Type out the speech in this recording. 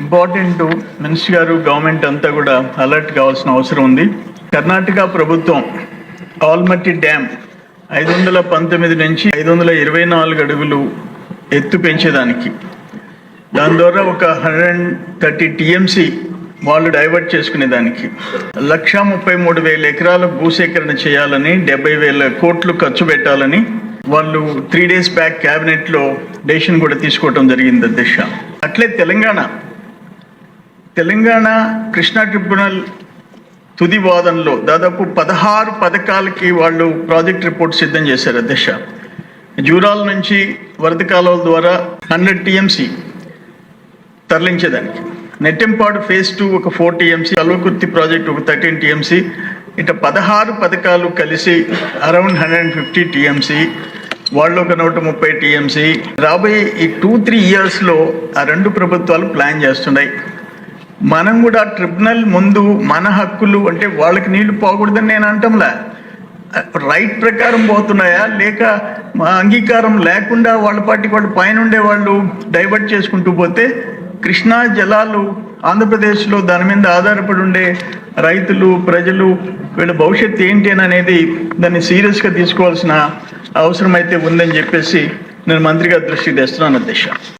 Important minister గారు government అంతా కూడా అలర్ట్ కావాల్సిన అవసరం ఉంది. కర్ణాటక ప్రభుత్వం ఆల్మట్టి డ్యామ్ ఐదు వందల పంతొమ్మిది నుంచి ఐదు వందల ఇరవై నాలుగు అడుగులు ఎత్తు పెంచేదానికి. దాని ద్వారా ఒక హండ్రెడ్ థర్టీ టీఎంసీ వాళ్ళు డైవర్ట్ చేసుకునే దానికి లక్ష ముప్పై మూడు వేల ఎకరాల భూసేకరణ చేయాలని డెబ్బై వేల కోట్లు ఖర్చు పెట్టాలని వాళ్ళు త్రీ డేస్ బ్యాక్ క్యాబినెట్లో డెసిషన్ కూడా తీసుకోవటం జరిగింది. అధ్యక్ష అట్లే తెలంగాణ తెలంగాణ కృష్ణా ట్రిబ్యునల్ తుది వాదనలో దాదాపు పదహారు పథకాలకి వాళ్ళు ప్రాజెక్ట్ రిపోర్ట్ సిద్ధం చేశారు అధ్యక్ష. జూరాల నుంచి వరద కాలువల ద్వారా హండ్రెడ్ టీఎంసీ తరలించేదానికి. నెట్టెంపాడు ఫేజ్ టూ ఒక ఫోర్ టీఎంసీ కల్వకుర్తి ప్రాజెక్ట్ ఒక థర్టీన్ టీఎంసీ ఇట్లా పదహారు పథకాలు కలిసి around hundred and fifty TMC వాళ్ళు ఒక నూట ముప్పై టీఎంసీ. రాబోయే ఈ టూ త్రీ ఇయర్స్లో ఆ రెండు ప్రభుత్వాలు ప్లాన్ చేస్తున్నాయి. మనం కూడా ట్రిబ్యునల్ ముందు మన హక్కులు అంటే వాళ్ళకి నీళ్ళు పోకూడదని నేను అంటంలా. రైట్ ప్రకారం పోతున్నాయా? లేక మా అంగీకారం లేకుండా వాళ్ళ పాటికి వాళ్ళు పైన ఉండే వాళ్ళు డైవర్ట్ చేసుకుంటూ పోతే కృష్ణా జలాలు ఆంధ్రప్రదేశ్లో దాని మీద ఆధారపడి ఉండే రైతులు ప్రజలు వీళ్ళ భవిష్యత్తు ఏంటి అని అనేది దాన్ని సీరియస్గా తీసుకోవాల్సిన అవసరం అయితే ఉందని చెప్పేసి నేను మంత్రిగా దృష్టికి తెస్తున్నాను అధ్యక్ష.